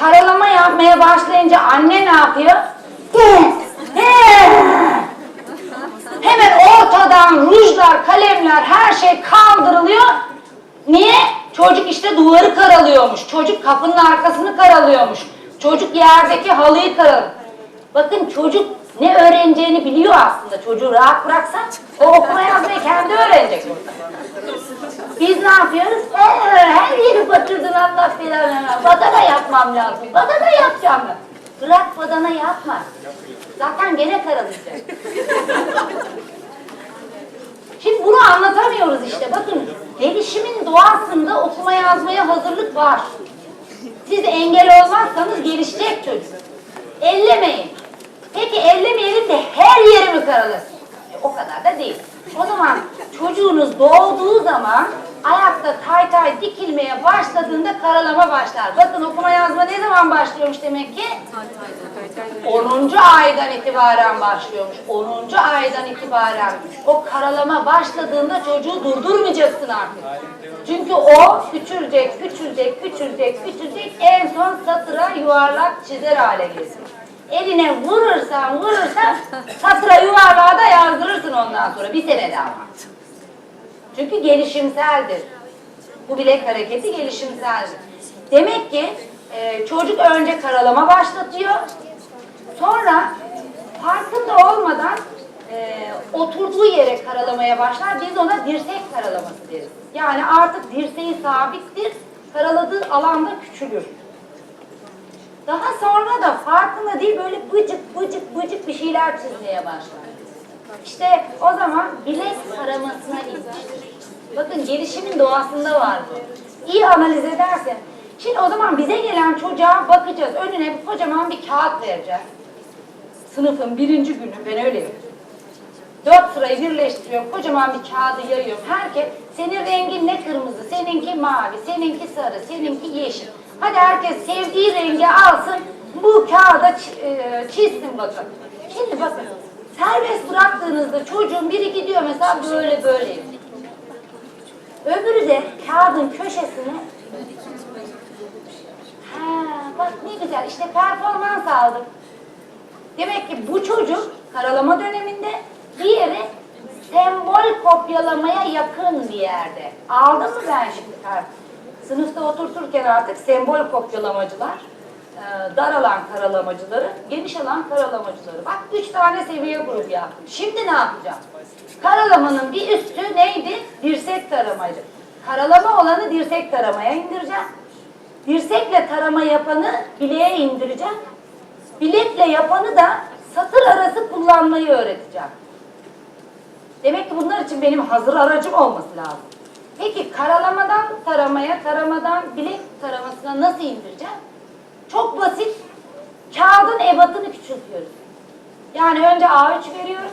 Karalama yapmaya başlayınca anne ne yapıyor? Hemen ortadan rujlar, kalemler, her şey kaldırılıyor. Niye? Çocuk işte duvarı karalıyormuş. Çocuk kapının arkasını karalıyormuş. Çocuk yerdeki halıyı karalıyor. Bakın çocuk ne öğreneceğini biliyor aslında. Çocuğu rahat bıraksak o okuma yazmayı kendi öğrenecek burada. Biz ne yapıyoruz? Ee, her yeri batırdın Allah belanı. Badana yapmam lazım. Badana yapacağım ben. Bırak badana yapma. Zaten gene karalayacak. Şimdi bunu anlatamıyoruz işte. Bakın gelişimin doğasında okuma yazmaya hazırlık var. Siz engel olmazsanız gelişecek çocuk. Ellemeyin. Peki ellemeyelim de her yerimi karalasın. E, o kadar da değil. O zaman çocuğunuz doğduğu zaman ayakta tay tay dikilmeye başladığında karalama başlar. Bakın okuma yazma ne zaman başlıyormuş demek ki? 10. aydan itibaren başlıyormuş. 10. aydan itibaren o karalama başladığında çocuğu durdurmayacaksın artık. Çünkü o küçülecek, küçülecek, küçülecek, küçülecek en son satıra yuvarlak çizer hale gelir. Eline vurursan vurursan satıra yuvarlağı da yazdırırsın ondan sonra bir senede ama. Çünkü gelişimseldir. Bu bilek hareketi gelişimseldir. Demek ki e, çocuk önce karalama başlatıyor. Sonra farkında olmadan e, oturduğu yere karalamaya başlar. Biz ona dirsek karalaması deriz. Yani artık dirseği sabittir. Karaladığı alanda küçülür. Daha sonra da farkında değil böyle bıcık bıcık bıcık bir şeyler çizmeye başlar. İşte o zaman bilek taramasına inmiştir. Bakın gelişimin doğasında var bu. İyi analiz edersen. Şimdi o zaman bize gelen çocuğa bakacağız. Önüne bir kocaman bir kağıt vereceğiz. Sınıfın birinci günü ben öyle yapıyorum. Dört sırayı birleştiriyorum. Kocaman bir kağıdı yayıyorum. Herkes senin rengin ne kırmızı, seninki mavi, seninki sarı, seninki yeşil. Hadi herkes sevdiği rengi alsın. Bu kağıda e, çizsin bakın. Şimdi bakın. Serbest bıraktığınızda çocuğun biri gidiyor mesela böyle böyle. Öbürü de kağıdın köşesine Ha, bak ne güzel işte performans aldık. Demek ki bu çocuk karalama döneminde diğeri sembol kopyalamaya yakın bir yerde. Aldım mı ben şimdi kar? Sınıfta oturturken artık sembol kopyalamacılar, e, dar alan karalamacıları, geniş alan karalamacıları. Bak üç tane seviye grubu yaptım. Şimdi ne yapacağım? Karalamanın bir üstü neydi? Dirsek taramaydı. Karalama olanı dirsek taramaya indireceğim. Dirsekle tarama yapanı bileğe indireceğim. Bilekle yapanı da satır arası kullanmayı öğreteceğim. Demek ki bunlar için benim hazır aracım olması lazım. Peki karalamadan taramaya, taramadan bilek taramasına nasıl indireceğim? Çok basit. Kağıdın ebatını küçültüyoruz. Yani önce A3 veriyoruz.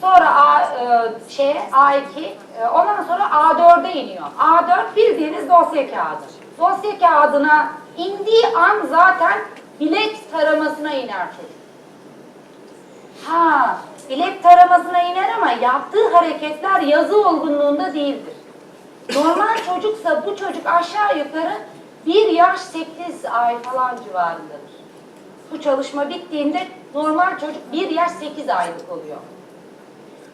Sonra A, e, şey, A2, e, ondan sonra A4'e iniyor. A4 bildiğiniz dosya kağıdı. Dosya kağıdına indiği an zaten bilek taramasına iner çocuk. Ha, bilek taramasına iner ama yaptığı hareketler yazı olgunluğunda değildir. Normal çocuksa bu çocuk aşağı yukarı 1 yaş 8 ay falan civarındadır. Bu çalışma bittiğinde normal çocuk 1 yaş 8 aylık oluyor.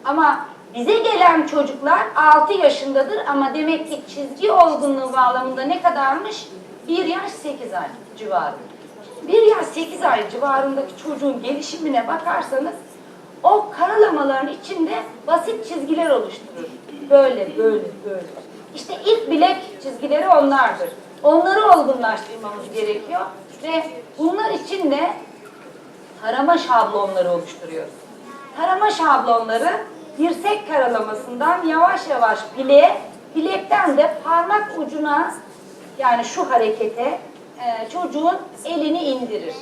Ama bize gelen çocuklar 6 yaşındadır ama demek ki çizgi olgunluğu bağlamında ne kadarmış? 1 yaş 8 ay civarı. 1 yaş 8 ay civarındaki çocuğun gelişimine bakarsanız o karalamaların içinde basit çizgiler oluşturur. Böyle, böyle, böyle. İşte ilk bilek çizgileri onlardır. Onları olgunlaştırmamız gerekiyor ve bunlar için de tarama şablonları oluşturuyoruz. Tarama şablonları dirsek karalamasından yavaş yavaş bileğe, bilekten de parmak ucuna yani şu harekete e, çocuğun elini indirir.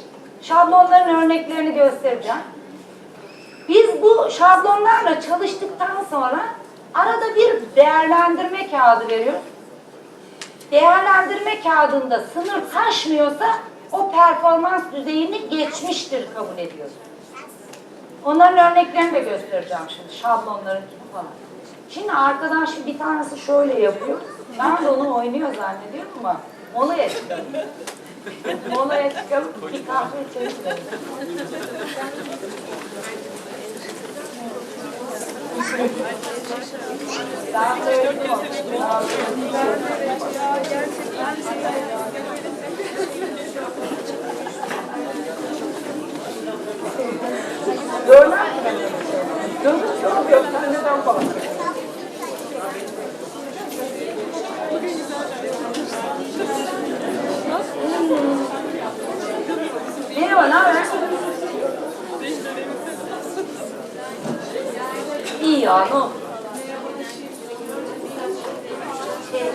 Şablonların örneklerini göstereceğim. Biz bu şablonlarla çalıştıktan sonra arada bir değerlendirme kağıdı veriyoruz. Değerlendirme kağıdında sınır taşmıyorsa o performans düzeyini geçmiştir kabul ediyoruz. Onların örneklerini de göstereceğim şimdi. Şablonların falan. Şimdi arkadan şimdi bir tanesi şöyle yapıyor. Ben de onu oynuyor zannediyorum ama mola yapıyorum. Molaya çıkalım, bir kahve içelim. Daha söyledim o. Görmez mi? Gözüm çok yok. Sen neden falan? İyi ya, ne? Şey.